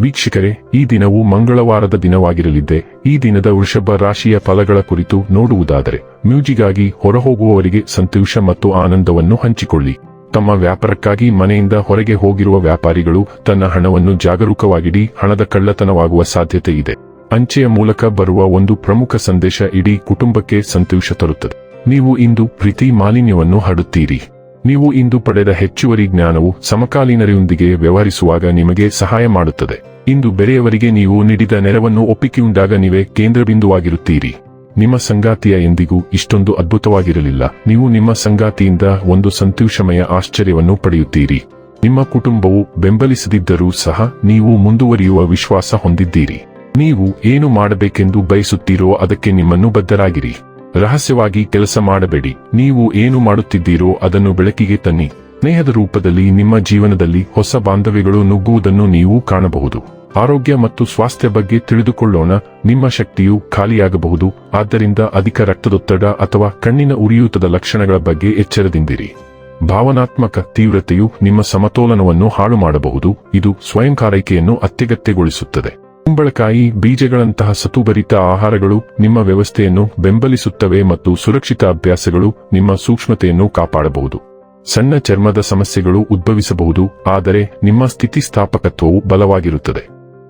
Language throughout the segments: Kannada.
ವೀಕ್ಷಕರೇ, ಈ ದಿನವು ಮಂಗಳವಾರದ ದಿನವಾಗಿರಲಿದ್ದೆ, ಈ ದಿನದ ವೃಷಭ ರಾಶಿಯ ಫಲಗಳ ಕುರಿತು ನೋಡುವುದಾದರೆ, ಮ್ಯೂಜಿಗಾಗಿ ಹೊರಹೋಗುವವರಿಗೆ ಸಂತೋಷ ಮತ್ತು ಆನಂದವನ್ನು ಹಂಚಿಕೊಳ್ಳಿ. ತಮ್ಮ ವ್ಯಾಪಾರಕ್ಕಾಗಿ ಮನೆಯಿಂದ ಹೊರಗೆ ಹೋಗಿರುವ ವ್ಯಾಪಾರಿಗಳು ತನ್ನ ಹಣವನ್ನು ಜಾಗರೂಕವಾಗಿಡಿ, ಹಣದ ಕಳ್ಳತನವಾಗುವ ಸಾಧ್ಯತೆ ಇದೆ. ಅಂಚೆಯ ಮೂಲಕ ಬರುವ ಒಂದು ಪ್ರಮುಖ ಸಂದೇಶ ಇಡೀ ಕುಟುಂಬಕ್ಕೆ ಸಂತೋಷ ತರುತ್ತದೆ. ನೀವು ಇಂದು ಪ್ರೀತಿ ಮಾಲಿನ್ಯವನ್ನು ಹರಡುತ್ತೀರಿ. ನೀವು ಇಂದು ಪಡೆದ ಹೆಚ್ಚುವರಿ ಜ್ಞಾನವು ಸಮಕಾಲೀನರೊಂದಿಗೆ ವ್ಯವಹರಿಸುವಾಗ ನಿಮಗೆ ಸಹಾಯ ಮಾಡುತ್ತದೆ. ಇಂದು ಬೇರೆಯವರಿಗೆ ನೀವು ನೀಡಿದ ನೆರವನ್ನು ಒಪ್ಪಿಕೆಯುಂಡಾಗ ನೀವೇ ಕೇಂದ್ರಬಿಂದುವಾಗಿರುತ್ತೀರಿ. ನಿಮ್ಮ ಸಂಗಾತಿಯ ಎಂದಿಗೂ ಇಷ್ಟೊಂದು ಅದ್ಭುತವಾಗಿರಲಿಲ್ಲ. ನೀವು ನಿಮ್ಮ ಸಂಗಾತಿಯಿಂದ ಒಂದು ಸಂತೋಷಮಯ ಆಶ್ಚರ್ಯವನ್ನು ಪಡೆಯುತ್ತೀರಿ. ನಿಮ್ಮ ಕುಟುಂಬವು ಬೆಂಬಲಿಸದಿದ್ದರೂ ಸಹ ನೀವು ಮುಂದುವರಿಯುವ ವಿಶ್ವಾಸ ಹೊಂದಿದ್ದೀರಿ. ನೀವು ಏನು ಮಾಡಬೇಕೆಂದು ಬಯಸುತ್ತೀರೋ ಅದಕ್ಕೆ ನಿಮ್ಮನ್ನು ಬದ್ಧರಾಗಿರಿ. ರಹಸ್ಯವಾಗಿ ಕೆಲಸ ಮಾಡಬೇಡಿ. ನೀವು ಏನು ಮಾಡುತ್ತಿದ್ದೀರೋ ಅದನ್ನು ಬೆಳಕಿಗೆ ತನ್ನಿ. ಸ್ನೇಹದ ರೂಪದಲ್ಲಿ ನಿಮ್ಮ ಜೀವನದಲ್ಲಿ ಹೊಸ ಬಾಂಧವ್ಯಗಳು ನುಗ್ಗುವುದನ್ನು ನೀವು ಕಾಣಬಹುದು. ಆರೋಗ್ಯ ಮತ್ತು ಸ್ವಾಸ್ಥ್ಯ ಬಗ್ಗೆ ತಿಳಿದುಕೊಳ್ಳೋಣ. ನಿಮ್ಮ ಶಕ್ತಿಯು ಖಾಲಿಯಾಗಬಹುದು. ಆದ್ದರಿಂದ ಅಧಿಕ ರಕ್ತದೊತ್ತಡ ಅಥವಾ ಕಣ್ಣಿನ ಉರಿಯೂತದ ಲಕ್ಷಣಗಳ ಬಗ್ಗೆ ಎಚ್ಚರದಿಂದಿರಿ. ಭಾವನಾತ್ಮಕ ತೀವ್ರತೆಯು ನಿಮ್ಮ ಸಮತೋಲನವನ್ನು ಹಾಳು ಮಾಡಬಹುದು ಇದು ಸ್ವಯಂ ಅತ್ಯಗತ್ಯಗೊಳಿಸುತ್ತದೆ. ಕುಂಬಳಕಾಯಿ ಬೀಜಗಳಂತಹ ಸತುಭರಿತ ಆಹಾರಗಳು ನಿಮ್ಮ ವ್ಯವಸ್ಥೆಯನ್ನು ಬೆಂಬಲಿಸುತ್ತವೆ ಮತ್ತು ಸುರಕ್ಷಿತ ಅಭ್ಯಾಸಗಳು ನಿಮ್ಮ ಸೂಕ್ಷ್ಮತೆಯನ್ನು ಕಾಪಾಡಬಹುದು. ಸಣ್ಣ ಚರ್ಮದ ಸಮಸ್ಯೆಗಳು ಉದ್ಭವಿಸಬಹುದು, ಆದರೆ ನಿಮ್ಮ ಸ್ಥಿತಿಸ್ಥಾಪಕತ್ವವು ಬಲವಾಗಿರುತ್ತದೆ.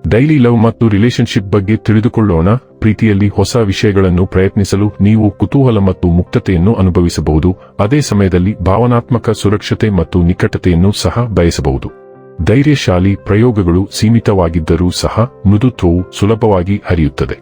ಡೈಲಿ ಲವ್ ಮತ್ತು ರಿಲೇಶನ್ಶಿಪ್ ಬಗ್ಗೆ ತಿಳಿದುಕೊಳ್ಳೋಣ, ಪ್ರೀತಿಯಲ್ಲಿ ಹೊಸ ವಿಷಯಗಳನ್ನು ಪ್ರಯತ್ನಿಸಲು ನೀವು ಕುತೂಹಲ ಮತ್ತು ಮುಕ್ತತೆಯನ್ನು ಅನುಭವಿಸಬಹುದು, ಅದೇ ಸಮಯದಲ್ಲಿ ಭಾವನಾತ್ಮಕ ಸುರಕ್ಷತೆ ಮತ್ತು ನಿಕಟತೆಯನ್ನು ಸಹ ಬಯಸಬಹುದು. ಧೈರ್ಯಶಾಲಿ ಪ್ರಯೋಗಗಳು ಸೀಮಿತವಾಗಿದ್ದರೂ ಸಹ ಮೃದುತ್ವವು ಸುಲಭವಾಗಿ ಹರಿಯುತ್ತದೆ.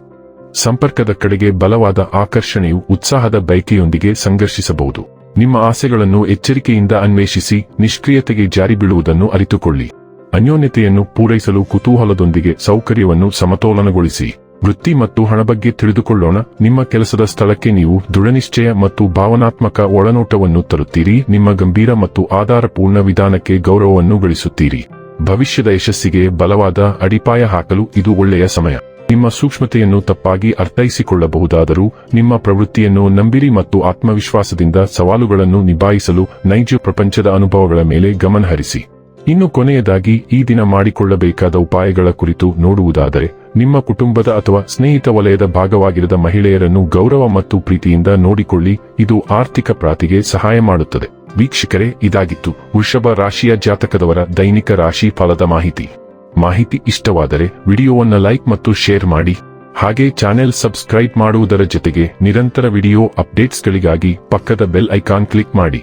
ಸಂಪರ್ಕದ ಕಡೆಗೆ ಬಲವಾದ ಆಕರ್ಷಣೆಯು ಉತ್ಸಾಹದ ಬಯಕೆಯೊಂದಿಗೆ ಸಂಘರ್ಷಿಸಬಹುದು. ನಿಮ್ಮ ಆಸೆಗಳನ್ನು ಎಚ್ಚರಿಕೆಯಿಂದ ಅನ್ವೇಷಿಸಿ, ನಿಷ್ಕ್ರಿಯತೆಗೆ ಜಾರಿ ಬೀಳುವುದನ್ನು ಅರಿತುಕೊಳ್ಳಿ. ಅನ್ಯೋನ್ಯತೆಯನ್ನು ಪೂರೈಸಲು ಕುತೂಹಲದೊಂದಿಗೆ ಸೌಕರ್ಯವನ್ನು ಸಮತೋಲನಗೊಳಿಸಿ. ವೃತ್ತಿ ಮತ್ತು ಹಣ ಬಗ್ಗೆ ತಿಳಿದುಕೊಳ್ಳೋಣ. ನಿಮ್ಮ ಕೆಲಸದ ಸ್ಥಳಕ್ಕೆ ನೀವು ದೃಢನಿಶ್ಚಯ ಮತ್ತು ಭಾವನಾತ್ಮಕ ಒಳನೋಟವನ್ನು ತರುತ್ತೀರಿ. ನಿಮ್ಮ ಗಂಭೀರ ಮತ್ತು ಆಧಾರಪೂರ್ಣ ವಿಧಾನಕ್ಕೆ ಗೌರವವನ್ನು ಗಳಿಸುತ್ತೀರಿ. ಭವಿಷ್ಯದ ಯಶಸ್ಸಿಗೆ ಬಲವಾದ ಅಡಿಪಾಯ ಹಾಕಲು ಇದು ಒಳ್ಳೆಯ ಸಮಯ. ನಿಮ್ಮ ಸೂಕ್ಷ್ಮತೆಯನ್ನು ತಪ್ಪಾಗಿ ಅರ್ಥೈಸಿಕೊಳ್ಳಬಹುದಾದರೂ, ನಿಮ್ಮ ಪ್ರವೃತ್ತಿಯನ್ನು ನಂಬಿರಿ ಮತ್ತು ಆತ್ಮವಿಶ್ವಾಸದಿಂದ ಸವಾಲುಗಳನ್ನು ನಿಭಾಯಿಸಲು ನೈಜ ಪ್ರಪಂಚದ ಅನುಭವಗಳ ಮೇಲೆ ಗಮನಹರಿಸಿ. ಇನ್ನು ಕೊನೆಯದಾಗಿ ಈ ದಿನ ಮಾಡಿಕೊಳ್ಳಬೇಕಾದ ಉಪಾಯಗಳ ಕುರಿತು ನೋಡುವುದಾದರೆ, ನಿಮ್ಮ ಕುಟುಂಬದ ಅಥವಾ ಸ್ನೇಹಿತ ವಲಯದ ಭಾಗವಾಗಿರದ ಮಹಿಳೆಯರನ್ನು ಗೌರವ ಮತ್ತು ಪ್ರೀತಿಯಿಂದ ನೋಡಿಕೊಳ್ಳಿ. ಇದು ಆರ್ಥಿಕ ಪ್ರಾತಿಗೆ ಸಹಾಯ ಮಾಡುತ್ತದೆ. ವೀಕ್ಷಕರೇ, ಇದಾಗಿತ್ತು ವೃಷಭ ರಾಶಿಯ ಜಾತಕದವರ ದೈನಿಕ ರಾಶಿ ಫಲದ ಮಾಹಿತಿ. ಮಾಹಿತಿ ಇಷ್ಟವಾದರೆ ವಿಡಿಯೋವನ್ನು ಲೈಕ್ ಮತ್ತು ಶೇರ್ ಮಾಡಿ. ಹಾಗೆ ಚಾನೆಲ್ ಸಬ್ಸ್ಕ್ರೈಬ್ ಮಾಡುವುದರ ಜೊತೆಗೆ ನಿರಂತರ ವಿಡಿಯೋ ಅಪ್ಡೇಟ್ಸ್ಗಳಿಗಾಗಿ ಪಕ್ಕದ ಬೆಲ್ ಐಕಾನ್ ಕ್ಲಿಕ್ ಮಾಡಿ.